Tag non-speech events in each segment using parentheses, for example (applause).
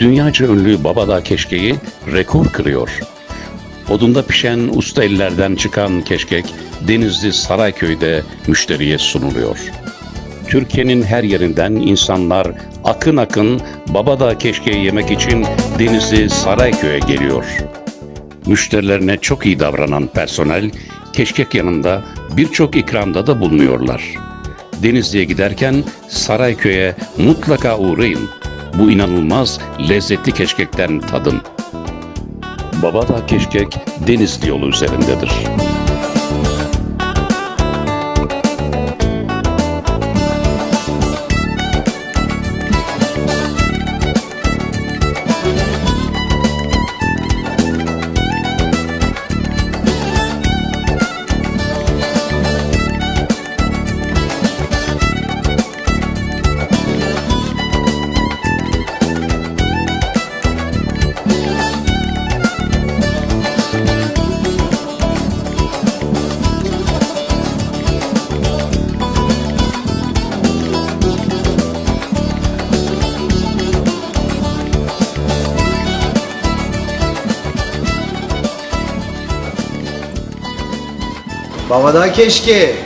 dünyaca ünlü Babadağ keşkeği rekor kırıyor. Odunda pişen usta ellerden çıkan keşkek Denizli Sarayköy'de müşteriye sunuluyor. Türkiye'nin her yerinden insanlar akın akın Babadağ keşkeği yemek için Denizli Sarayköy'e geliyor. Müşterilerine çok iyi davranan personel keşkek yanında birçok ikramda da bulunuyorlar. Denizli'ye giderken Sarayköy'e mutlaka uğrayın. Bu inanılmaz lezzetli keşkekten tadın. Babadağ Keşkek Denizli yolu üzerindedir. Babada keşke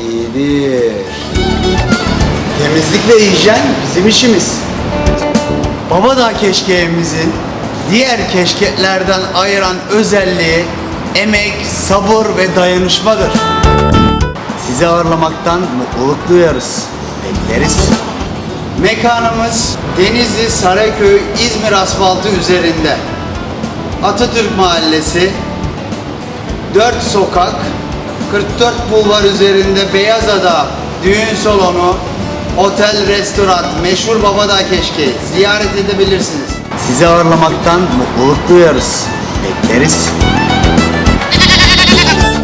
iyidir. Temizlik ve hijyen bizim işimiz. Babada keşkeğimizin diğer keşkeklerden ayıran özelliği emek, sabır ve dayanışmadır. Sizi ağırlamaktan mutluluk duyarız. Bekleriz. Mekanımız Denizli Sarayköy İzmir asfaltı üzerinde. Atatürk Mahallesi 4 sokak, 44 Bulvar üzerinde Beyazada düğün salonu, otel, restoran, meşhur Babadağ Keşke ziyaret edebilirsiniz. Sizi ağırlamaktan mutluluk duyarız. Bekleriz. (laughs)